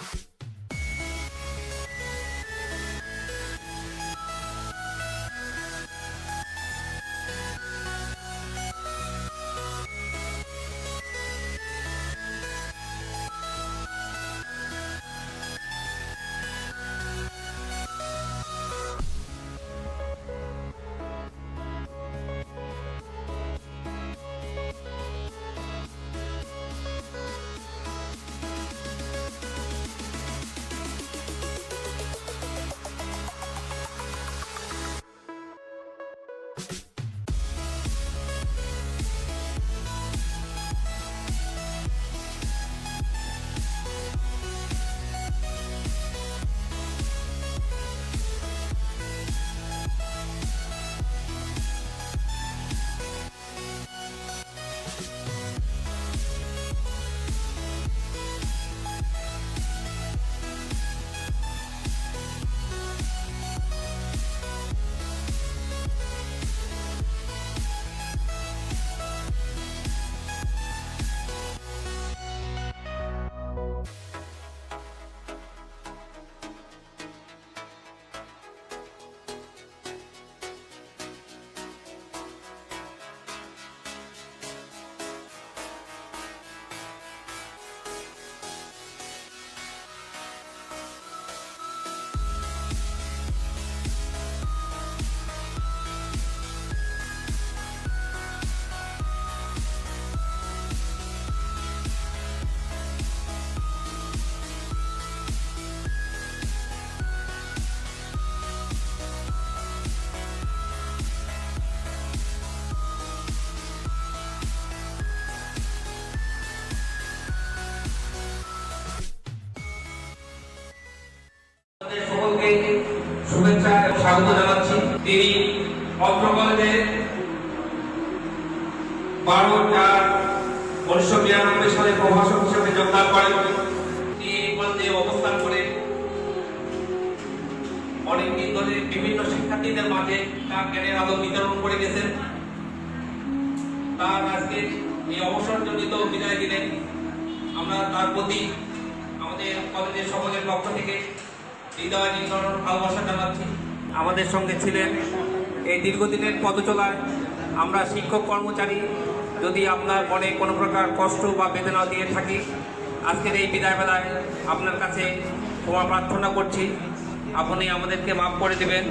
you স্বাগত জানাচ্ছি। তিনি বারো চার উনিশশো বিরানব্বই সালে প্রভাষক হিসেবে যোগদান করেন। তিনি অবস্থান করে অনেকদিন ধরে বিভিন্ন শিক্ষার্থীদের মাঝে তার জ্ঞানের আলো বিতরণ করে গেছেন। তার আজকে এই অবসরজনিত বিদায় দিনে আমরা তার প্রতি আমাদের কলেজের সকলের পক্ষ থেকে হৃদয় ভালোবাসা জানাচ্ছি। আমাদের সঙ্গে ছিলেন এই দীর্ঘদিনের পদচলায়। আমরা শিক্ষক কর্মচারী, যদি আপনার মনে কোনো প্রকার কষ্ট বা বেদনা দিয়ে থাকি, আজকের এই বিদায় বেলায় আপনার কাছে ক্ষমা প্রার্থনা করছি। আপনি আমাদেরকে মাফ করে দেবেন।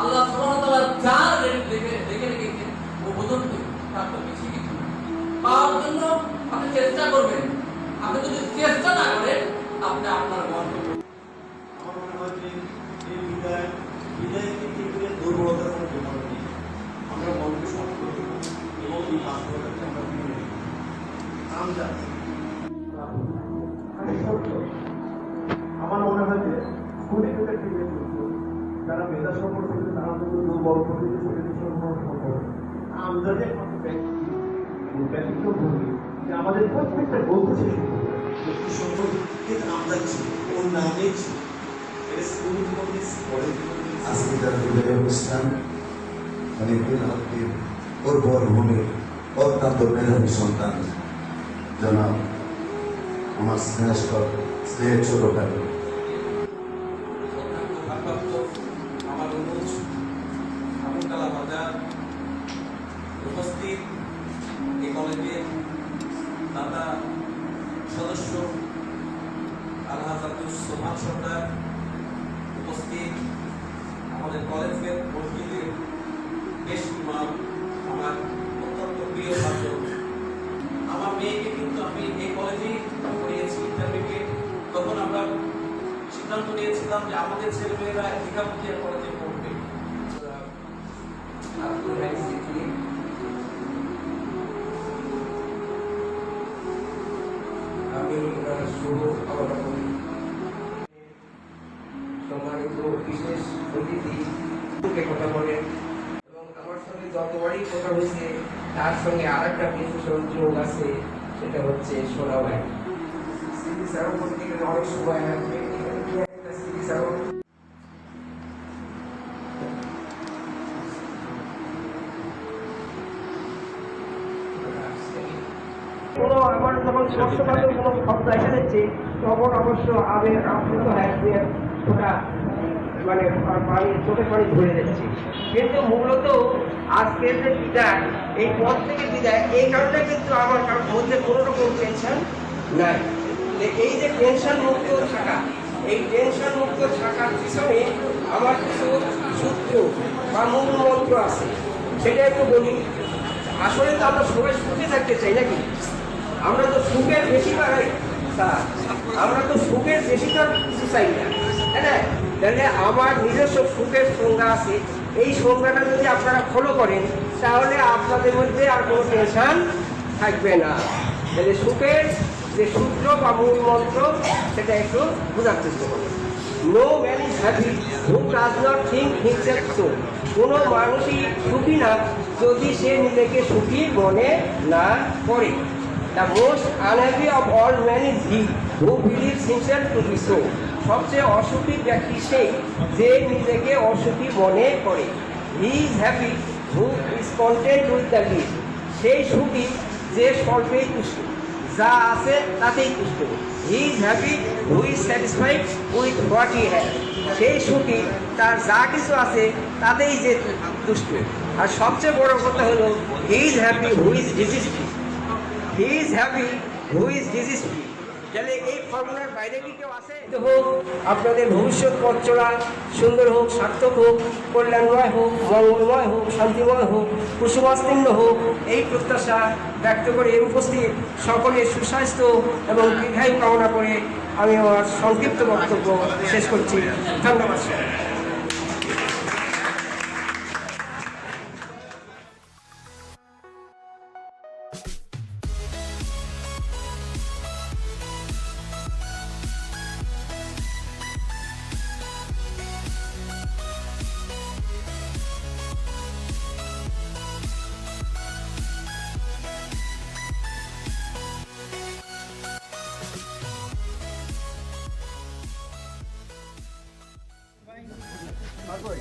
আল্লাহ। পাওয়ার জন্য আপনি চেষ্টা করবেন আপনি যদি চেষ্টা না করেন আপনি আপনার মন আমার মনে হয় যে এই বিদায় বিদায় কিন্তু দুর্বলতার কোনো ব্যাপার নেই আমরা মনকে করব এবং এই বাস্তবতাকে আমরা মেনে আমার মনে হয় যে থেকে যারা মেধা সম্পর্ক তারা তো দুর্বল প্রকৃতি শরীর সম্পর্ক আমদানি একমাত্র ব্যক্তি ব্যক্তিত্ব ভূমি যে আমাদের প্রত্যেকটা বলতে ব্যক্তি সম্পর্কে আমদানি ছিল ওর ছিল এটা স্কুল কলেজ আজকে তার বিদায় অনুষ্ঠান অনেকদিন হকের উর্বর সন্তান জনাব আমার স্নেহস্কর স্নেহের ছোট ভাই সোমান সর্দার উপস্থিত। আমাদের কলেজের মসজিদের বেশ ইমাম আমার অত্যন্ত প্রিয় ছাত্র। আমার মেয়েকে কিন্তু আমি এই কলেজেই পড়িয়েছি ইন্টারমিডিয়েট। তখন আমরা সিদ্ধান্ত নিয়েছিলাম যে আমাদের ছেলেমেয়েরা একাধিকার কলেজে পড়বে। আমি শুভ সম্মানিত বিশেষ অতিথি কথা বলেন এবং আমার সঙ্গে যতবারই কথা হয়েছে, তার সঙ্গে আর একটা বিশেষণ যোগ আছে, সেটা হচ্ছে সোনা কোনো আমার যখন স্পষ্টভাবে তখন অবশ্য আবেগ আপ্লুত হ্যাঁ সোনা মানে পানি চোখে পানি ধরে যাচ্ছে। কিন্তু মূলত আজকের যে বিদায়, এই পথ থেকে বিদায়, এই কারণে কিন্তু আমার মধ্যে কোনো রকম টেনশন নাই। এই যে টেনশন মুক্ত থাকা, এই টেনশন মুক্ত থাকার পিছনে আমার কিছু সূত্র বা মূল মন্ত্র আছে। সেটা একটু বলি। আসলে তো আমরা সবাই সুখে থাকতে চাই নাকি? আমরা তো সুখের বেশি বাড়াই আমরা তো সুখের বেশিটা কিছু চাই না না? তাহলে আমার নিজস্ব সুখের সংজ্ঞা আছে। এই সংজ্ঞাটা যদি আপনারা ফলো করেন, তাহলে আপনাদের মধ্যে আর কোনো টেনশন থাকবে না। তাহলে সুখের যে সূত্র বা মূল মন্ত্র, সেটা একটু বোঝার চেষ্টা করুন। No man is happy who does not think himself so কোনো মানুষই সুখী না যদি সে নিজেকে সুখী মনে না করে। The most unhappy of all man is he who believes himself to be so সবচেয়ে অসুখী ব্যক্তি সেই যে নিজেকে অসুখী মনে করে। He is happy who is content with the live সেই সুখী যে স্বল্পেই তুষ্ট। যা আছে তাতেই তুষ্ট। He is happy who is satisfied with what he have সেই সুখী তার যা কিছু আছে তাতেই যে তুষ্ট। আর সবচেয়ে বড় কথা হলো he is happy who is disease free he is happy who is disease free তাহলে এই ফর্মুলার বাইরে কি কেউ আছে? হোক, আপনাদের ভবিষ্যৎ পথ চলা সুন্দর হোক, সার্থক হোক, কল্যাণময় হোক, মঙ্গলময় হোক, শান্তিময় হোক, কুসুমাস্তীর্ণ হোক, এই প্রত্যাশা ব্যক্ত করে উপস্থিত সকলে সুস্বাস্থ্য এবং দীর্ঘায়ু কামনা করে আমি আমার সংক্ষিপ্ত বক্তব্য শেষ করছি। ধন্যবাদ